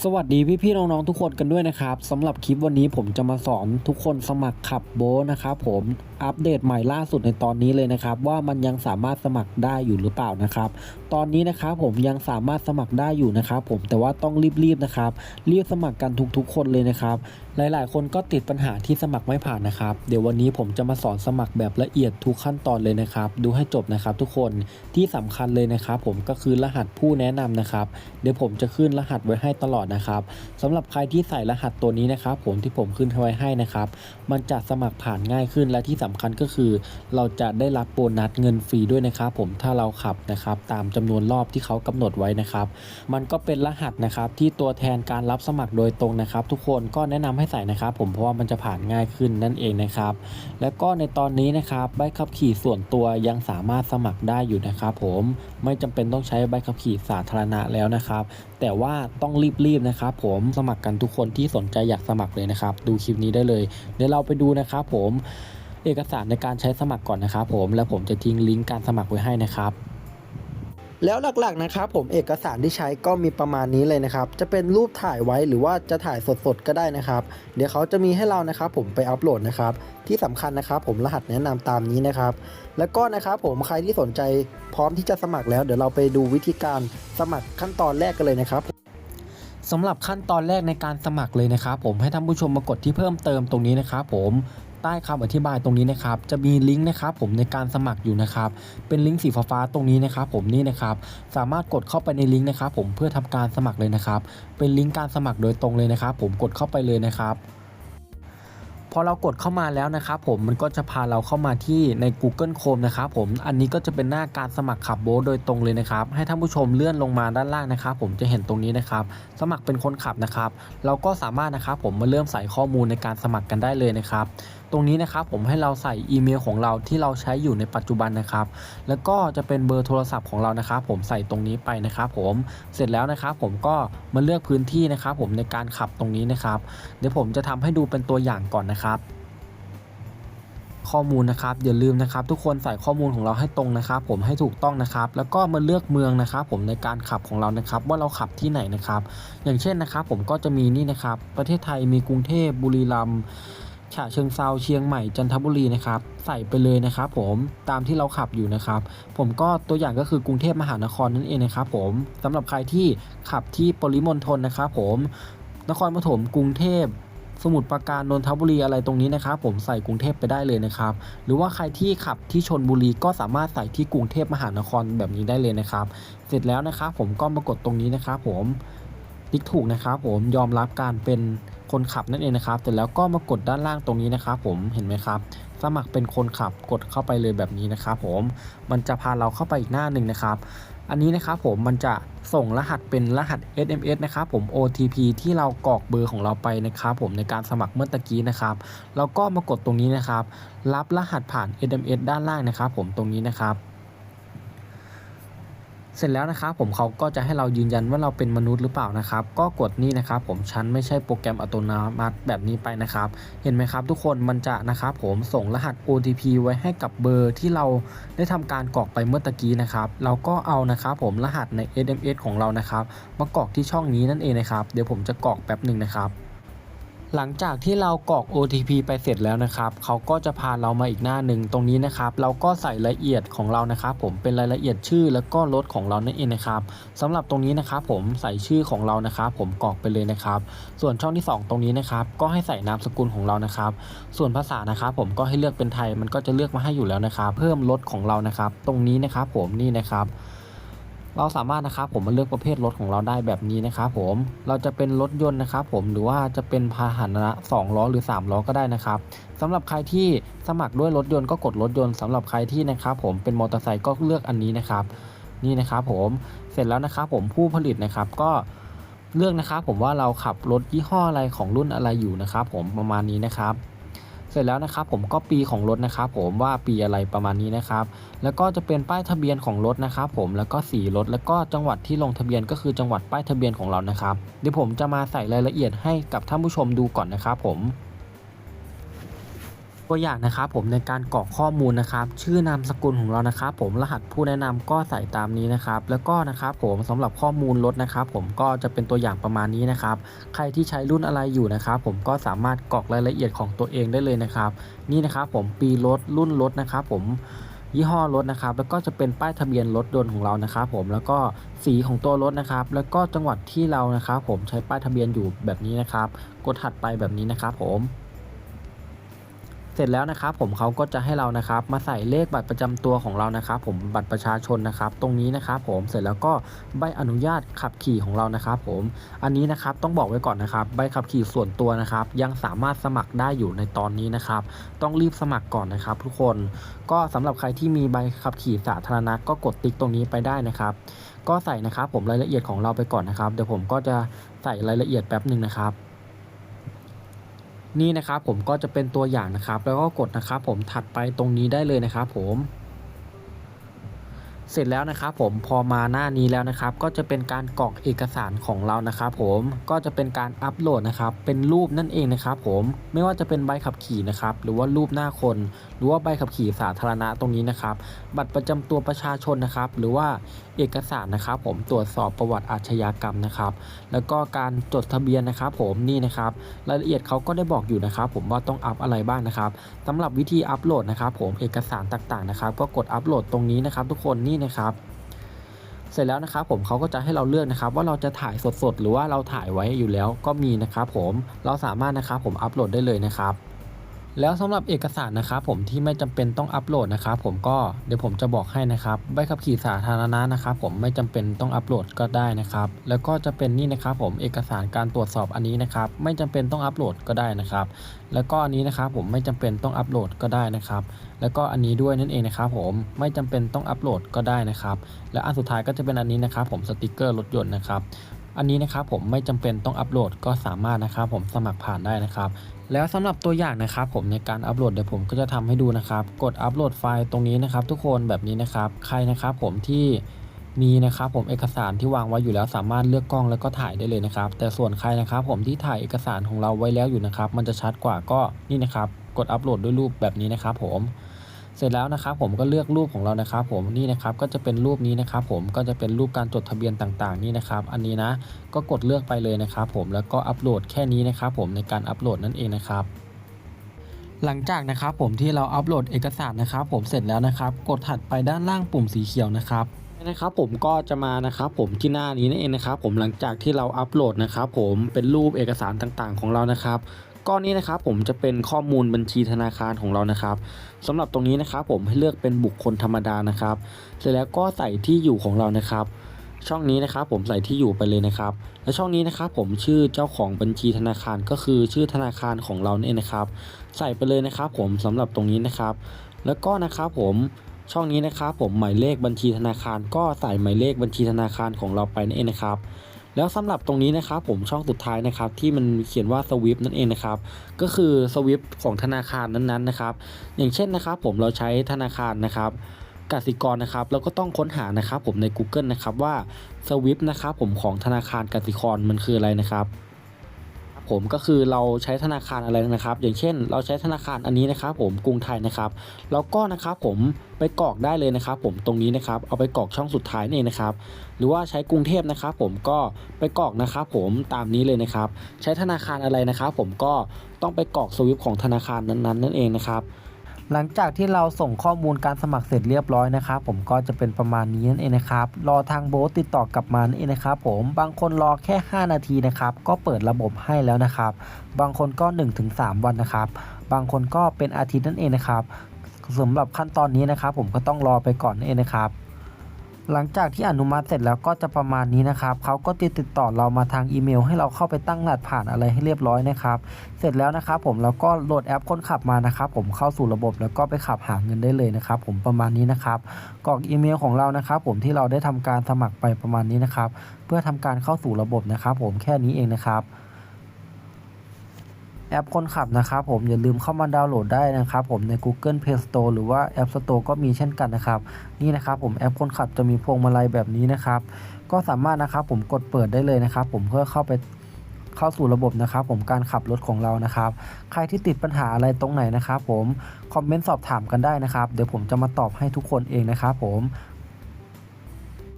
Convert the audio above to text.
สวัสดีพี่ๆน้องๆทุกคนกันด้วยนะครับสำหรับคลิปวันนี้ผมจะมาสอนทุกคนสมัครขับโบนะครับผมอัปเดตใหม่ล่าสุดในตอนนี้เลยนะครับ ว่ามันยังสามารถสมัครได้อยู่หรือเปล่านะครับ ตอนนี้นะครับผมยังสามารถสมัครได้อยู่นะครับ ผมแต่ว่าต้องรีบๆนะครับรีบสมัครกันทุกๆ คนเลยนะครับหลายๆ คนก็ติดปัญหาที่สมัครไม่ผ่านนะครับ เดี๋ยววันนี้ผมจะมาสอนสมัครแบบละเอียดทุกขั้นตอนเลยนะครับ ดูให้จบนะครับทุกคนที่สำคัญเลยนะครับ ผมก็คือรหัสผู้แนะนำนะครับ เดี๋ยวผมจะขึ้นรหัสไว้ให้ตลอดนะครับสำหรับใครที่ใส่รหัสตัวนี้นะครับ ผมที่ผมขึ้นไว้ให้นะครับ มันจะสมัครผ่านง่ายขึ้นและที่สำคัญก็คือ เราจะได้รับโบนัสเงินฟรีด้วยนะครับ ผมถ้าเราขับนะครับ ตามจำนวนรอบที่เขากำหนดไว้นะครับ มันก็เป็นรหัสนะครับที่ตัวแทนการรับสมัครโดยตรงนะครับ ทุกคนก็แนะนำใให้ใส่นะครับ ผมเพราะว่ามันจะผ่านง่ายขึ้นนั่นเองนะครับ แล้วก็ในตอนนี้นะครับใบขับขี่ส่วนตัวยังสามารถสมัครได้อยู่นะครับผมไม่จำเป็นต้องใช้ใบขับขี่สาธารณะแล้วนะครับ แต่ว่าต้องรีบๆนะครับ ผมสมัครกันทุกคนที่สนใจอยากสมัครเลยนะครับ ดูคลิปนี้ได้เลยเดี๋ยวเราไปดูนะครับผมเอกสารในการใช้สมัครก่อนนะครับผมแล้วผมจะทิ้งลิงก์การสมัครไว้ให้นะครับ แล้วหลักๆนะครับผมเอกสารที่ใช้ก็มีประมาณนี้เลยนะครับ จะเป็นรูปถ่ายไว้หรือว่าจะถ่ายสดๆก็ได้นะครับ เดี๋ยวเขาจะมีให้เรานะครับผมไปอัปโหลดนะครับ ที่สำคัญนะครับผมรหัสแนะนำตามนี้นะครับ แล้วก็นะครับผมใครที่สนใจพร้อมที่จะสมัครแล้วเดี๋ยวเราไปดูวิธีการสมัครขั้นตอนแรกกันเลยนะครับสำหรับขั้นตอนแรกในการสมัครเลยนะครับ ผมให้ท่านผู้ชมมากดที่เพิ่มเติมตรงนี้นะครับผม ใต้คำอธิบายตรงนี้นะครับ จะมีลิงก์นะครับผมในการสมัครอยู่นะครับ เป็นลิงก์สีฟ้าๆตรงนี้นะครับ ผมนี่นะครับ สามารถกดเข้าไปในลิงก์นะครับ ผมเพื่อทำการสมัครเลยนะครับ เป็นลิงก์การสมัครโดยตรงเลยนะครับ ผมกดเข้าไปเลยนะครับพอเรากดเข้ามาแล้วนะครับผมมันก็จะพาเราเข้ามาที่ใน Google Chrome นะครับผมอันนี้ก็จะเป็นหน้าการสมัครขับโบ๊ทโดยตรงเลยนะครับให้ท่านผู้ชมเลื่อนลงมาด้านล่างนะครับผมจะเห็นตรงนี้นะครับสมัครเป็นคนขับนะครับ เราก็สามารถนะครับผมมาเริ่มใส่ข้อมูลในการสมัครกันได้เลยนะครับ ตรงนี้นะครับผมให้เราใส่อีเมลของเราที่เราใช้อยู่ในปัจจุบันนะครับ แล้วก็จะเป็นเบอร์โทรศัพท์ของเรานะครับ ผมใส่ตรงนี้ไปนะครับ ผมเสร็จแล้วนะครับ ผมก็มาเลือกพื้นที่นะครับ ผมในการขับตรงนี้นะครับ เดี๋ยวผมจะทำให้ดูเป็นตัวอย่างก่อนนะครับข้อมูลนะครับอย่าลืมนะครับทุกคนใส่ข้อมูลของเราให้ตรงนะครับ ผมให้ถูกต้องนะครับ แล้วก็มาเลือกเมืองนะครับ ผมในการขับของเรานะครับ ว่าเราขับที่ไหนนะครับ อย่างเช่นนะครับ ผมก็จะมีนี่นะครับ ประเทศไทยมีกรุงเทพบุรีรัมย์ ฉะเชิงเซาเชียงใหม่จันทบุรีนะครับใส่ไปเลยนะครับผมตามที่เราขับอยู่นะครับ ผมก็ตัวอย่างก็คือกรุงเทพมหานครนั่นเองนะครับผมสำหรับใครที่ขับที่ปริมณฑลนะครับผมนครปฐมกรุงเทพสมุทรปราการนนทบุรีอะไรตรงนี้นะครับ ผมใส่กรุงเทพไปได้เลยนะครับ หรือว่าใครที่ขับที่ชนบุรีก็สามารถใส่ที่กรุงเทพมหานครแบบนี้ได้เลยนะครับ เสร็จแล้วนะครับผมก็มากดตรงนี้นะครับผมติ๊กถูกนะครับผมยอมรับการเป็น คนขับนั่นเองนะครับเสร็จแล้วก็มากดด้านล่างตรงนี้นะครับผมเห็นไหมครับ สมัครเป็นคนขับกดเข้าไปเลยแบบนี้นะครับผมมันจะพาเราเข้าไปอีกหน้าหนึ่งนะครับ อันนี้นะครับผมมันจะส่งรหัสเป็นรหัส SMS นะครับผม OTP ที่เรากรอกเบอร์ของเราไปนะครับผมในการสมัครเมื่อตะกี้นะครับแล้วก็มากดตรงนี้นะครับ รับรหัสผ่าน SMS ด้านล่างนะครับ ผมตรงนี้นะครับ เสร็จแล้วนะครับผมเขาก็จะให้เรายืนยันว่าเราเป็นมนุษย์หรือเปล่านะครับ ก็กดนี่นะครับ ผมฉันไม่ใช่โปรแกรมอัตโนมัติแบบนี้ไปนะครับ เห็นไหมครับ ทุกคนมันจะนะครับผมส่งรหัส OTP ไว้ให้กับเบอร์ที่เราได้ทำการกรอกไปเมื่อตะกี้นะครับ เราก็เอานะครับผมรหัสใน SMS ของเรานะครับ มากรอกที่ช่องนี้นั่นเองนะครับ เดี๋ยวผมจะกรอกแป๊บหนึ่งนะครับ หลังจากที่เรากรอก OTP ไปเสร็จแล้วนะครับ เขาก็จะพาเรามาอีกหน้าหนึ่งตรงนี้นะครับ เราก็ใส่รายละเอียดของเรานะครับ ผมเป็นรายละเอียดชื่อแล้วก็รถของเรานั่นเองนะครับสำหรับตรงนี้นะครับผมใส่ชื่อของเรานะครับ ผมกรอกไปเลยนะครับ ส่วนช่องที่ 2 ตรงนี้นะครับ ก็ให้ใส่นามสกุลของเรานะครับ ส่วนภาษานะครับผมก็ให้เลือกเป็นไทยมันก็จะเลือกมาให้อยู่แล้วนะครับ เพิ่มรถของเรานะครับ ตรงนี้นะครับผมนี่นะครับ เราสามารถนะครับผมมาเลือกประเภทรถของเราได้แบบนี้นะครับผมเราจะเป็นรถยนต์นะครับผมหรือว่าจะเป็นพาหนะ2ล้อหรือ 3 ล้อก็ได้นะครับสำหรับใครที่สมัครด้วยรถยนต์ก็กดรถยนต์สำหรับใครที่นะครับผมเป็นมอเตอร์ไซค์ก็เลือกอันนี้นะครับนี่นะครับผมเสร็จแล้วนะครับผมผู้ผลิตนะครับก็เลือกนะครับผมว่าเราขับรถยี่ห้ออะไรของรุ่นอะไรอยู่นะครับผมประมาณนี้นะครับ เสร็จแล้วนะครับผมก็ปีของรถนะครับผมว่าปีอะไรประมาณนี้นะครับแล้วก็จะเป็นป้ายทะเบียนของรถนะครับผมแล้วก็สีรถแล้วก็จังหวัดที่ลงทะเบียนก็คือจังหวัดป้ายทะเบียนของเรานะครับเดี๋ยวผมจะมาใส่รายละเอียดให้กับท่านผู้ชมดูก่อนนะครับผม ตัวอย่างนะครับผมในการกรอกข้อมูลนะครับ ชื่อนามสกุลของเรานะครับผมรหัสผู้แนะนำก็ใส่ตามนี้นะครับ แล้วก็นะครับผมสำหรับข้อมูลรถนะครับ ผมก็จะเป็นตัวอย่างประมาณนี้นะครับ ใครที่ใช้รุ่นอะไรอยู่นะครับ ผมก็สามารถกรอกรายละเอียดของตัวเองได้เลยนะครับ นี่นะครับผมปีรถรุ่นรถนะครับ ผมยี่ห้อรถนะครับแล้วก็จะเป็นป้ายทะเบียนรถยนต์ของเรานะครับ ผมแล้วก็สีของตัวรถนะครับ แล้วก็จังหวัดที่เรานะครับ ผมใช้ป้ายทะเบียนอยู่แบบนี้นะครับ กดถัดไปแบบนี้นะครับ ผม เสร็จแล้วนะครับผมเขาก็จะให้เรานะครับมาใส่เลขบัตรประจำตัวของเรานะครับ ผมบัตรประชาชนนะครับ ตรงนี้นะครับ ผมเสร็จแล้วก็ใบอนุญาตขับขี่ของเรานะครับ ผมอันนี้นะครับต้องบอกไว้ก่อนนะครับ ใบขับขี่ส่วนตัวนะครับ ยังสามารถสมัครได้อยู่ในตอนนี้นะครับ ต้องรีบสมัครก่อนนะครับ ทุกคนก็สำหรับใครที่มีใบขับขี่สาธารณะก็กดติ๊กตรงนี้ไปได้นะครับก็ใส่นะครับผมรายละเอียดของเราไปก่อนนะครับ เดี๋ยวผมก็จะใส่รายละเอียดแป๊บหนึ่งนะครับ นี่นะครับผมก็จะเป็นตัวอย่างนะครับ แล้วก็กดนะครับผมถัดไปตรงนี้ได้เลยนะครับผม เสร็จแล้วนะครับผมพอมาหน้านี้แล้วนะครับ ก็จะเป็นการกรอกเอกสารของเรานะครับผมก็จะเป็นการอัปโหลดนะครับเป็นรูปนั่นเองนะครับผมไม่ว่าจะเป็นใบขับขี่นะครับหรือว่ารูปหน้าคน หรือว่าใบขับขี่สาธารณะตรงนี้นะครับ บัตรประจำตัวประชาชนนะครับ หรือว่าเอกสารนะครับ ผมตรวจสอบประวัติอาชญากรรมนะครับ แล้วก็การจดทะเบียนนะครับ ผมนี่นะครับ รายละเอียดเขาก็ได้บอกอยู่นะครับ ผมว่าต้องอัพอะไรบ้างนะครับสำหรับวิธีอัปโหลดนะครับ ผมเอกสารต่างๆนะครับ ก็กดอัปโหลดตรงนี้นะครับ ทุกคนนี่นะครับ เสร็จแล้วนะครับผมเขาก็จะให้เราเลือกนะครับ ว่าเราจะถ่ายสดๆ หรือว่าเราถ่ายไว้อยู่แล้วก็มีนะครับผมเราสามารถนะครับผมอัปโหลดได้เลยนะครับ แล้วสำหรับเอกสารนะครับผมที่ไม่จำเป็นต้องอัปโหลดนะครับผมก็เดี๋ยวผมจะบอกให้นะครับใบขับขี่สาธารณะนะครับผมไม่จำเป็นต้องอัปโหลดก็ได้นะครับแล้วก็จะเป็นนี่นะครับผมเอกสารการตรวจสอบอันนี้นะครับไม่จำเป็นต้องอัปโหลดก็ได้นะครับแล้วก็อันนี้นะครับผมไม่จำเป็นต้องอัปโหลดก็ได้นะครับแล้วก็อันนี้ด้วยนั่นเองนะครับผมไม่จำเป็นต้องอัปโหลดก็ได้นะครับและอันสุดท้ายก็จะเป็นอันนี้นะครับผมสติกเกอร์รถยนต์นะครับ อันนี้นะครับผมไม่จำเป็นต้องอัปโหลดก็สามารถนะครับผมสมัครผ่านได้นะครับ แล้วสำหรับตัวอย่างนะครับผมในการอัปโหลดเดี๋ยวผมก็จะทำให้ดูนะครับ กดอัปโหลดไฟล์ตรงนี้นะครับ ทุกคนแบบนี้นะครับ ใครนะครับผมที่มีนะครับผมเอกสารที่วางไว้อยู่แล้วสามารถเลือกกล้องแล้วก็ถ่ายได้เลยนะครับ แต่ส่วนใครนะครับผมที่ถ่ายเอกสารของเราไว้แล้วอยู่นะครับ มันจะชัดกว่าก็นี่นะครับ กดอัปโหลดด้วยรูปแบบนี้นะครับผม เสร็จแล้วนะครับผมก็เลือกรูปของเรานะครับผมนี่นะครับก็จะเป็นรูปนี้นะครับผมก็จะเป็นรูปการจดทะเบียนต่างๆนี่นะครับ อันนี้นะก็กดเลือกไปเลยนะครับผมแล้วก็อัปโหลดแค่นี้นะครับผมในการอัปโหลดนั่นเองนะครับหลังจากนะครับผมที่เราอัปโหลดเอกสารนะครับผมเสร็จแล้วนะครับ กดถัดไปด้านล่างปุ่มสีเขียวนะครับนะครับผมก็จะมานะครับผมที่หน้านี้นั่นเองนะครับ ผมหลังจากที่เราอัปโหลดนะครับผมเป็นรูปเอกสารต่างๆ ของเรานะครับ ก้อนนี้นะครับผมจะเป็นข้อมูลบัญชีธนาคารของเรานะครับสำหรับตรงนี้นะครับผมให้เลือกเป็นบุคคลธรรมดานะครับ เสร็จแล้วก็ใส่ที่อยู่ของเรานะครับ ช่องนี้นะครับผมใส่ที่อยู่ไปเลยนะครับ และช่องนี้นะครับผมชื่อเจ้าของบัญชีธนาคารก็คือชื่อธนาคารของเราเนี่ยนะครับ ใส่ไปเลยนะครับผมสำหรับตรงนี้นะครับ แล้วก็นะครับผมช่องนี้นะครับผมหมายเลขบัญชีธนาคาร ก็ใส่หมายเลขบัญชีธนาคารของเราไปนั่นเองนะครับ แล้วสำหรับตรงนี้นะครับผมช่องสุดท้ายนะครับที่มันเขียนว่าสวิฟนั่นเองนะครับก็คือสวิฟของธนาคารนั้นๆนะครับอย่างเช่นนะครับผมเราใช้ธนาคารนะครับกสิกรนะครับแล้วก็ต้องค้นหานะครับผมใน Google นะครับว่าสวิฟนะครับผมของธนาคารกสิกรมันคืออะไรนะครับ ผมก็คือเราใช้ธนาคารอะไรนะครับ อย่างเช่น เราใช้ธนาคารอันนี้นะครับ ผมกรุงไทยนะครับแล้วก็นะครับผมไปกรอกได้เลยนะครับ ผมตรงนี้นะครับ เอาไปกรอกช่องสุดท้ายนี่นะครับ หรือว่าใช้กรุงเทพนะครับ ผมก็ไปกรอกนะครับ ผมตามนี้เลยนะครับ ใช้ธนาคารอะไรนะครับ ผมก็ต้องไปกรอกสวิปของธนาคารนั้นๆนั่นเองนะครับ หลังจากที่เราส่งข้อมูลการสมัครเสร็จเรียบร้อยนะครับผมก็จะเป็นประมาณนี้นั่นเองนะครับ รอทางโบสติดต่อกลับมานั่นเองนะครับผมบางคนรอแค่ 5 นาทีนะครับก็เปิดระบบให้แล้วนะครับ บางคนก็ 1-3 วันนะครับ บางคนก็เป็นอาทิตย์นั่นเองนะครับสำหรับขั้นตอนนี้นะครับ ผมก็ต้องรอไปก่อนนั่นเองนะครับ หลังจากที่อนุมัติเสร็จแล้วก็จะประมาณนี้นะครับเขาก็ติดติดต่อเรามาทางอีเมล ให้เราเข้าไปตั้งรหัสผ่านอะไรให้เรียบร้อยนะครับ เสร็จแล้วนะครับผมแล้วก็โหลดแอปคนขับมานะครับ ผมเข้าสู่ระบบแล้วก็ไปขับหาเงินได้เลยนะครับ ผมประมาณนี้นะครับกรอกอีเมลของเรานะครับ ผมที่เราได้ทำการสมัครไปประมาณนี้นะครับ เพื่อทำการเข้าสู่ระบบนะครับ ผมแค่นี้เองนะครับ แอปคนขับนะครับผมอย่าลืมเข้ามาดาวน์โหลดได้นะครับผมใน Google Play Store หรือว่า App Store ก็มีเช่นกันนะครับ นี่นะครับผมแอปคนขับจะมีพวงมาลัยแบบนี้นะครับ ก็สามารถนะครับผมกดเปิดได้เลยนะครับ ผมเพื่อเข้าไปเข้าสู่ระบบนะครับ ผมการขับรถของเรานะครับ ใครที่ติดปัญหาอะไรตรงไหนนะครับ ผมคอมเมนต์สอบถามกันได้นะครับ เดี๋ยวผมจะมาตอบให้ทุกคนเองนะครับ ผม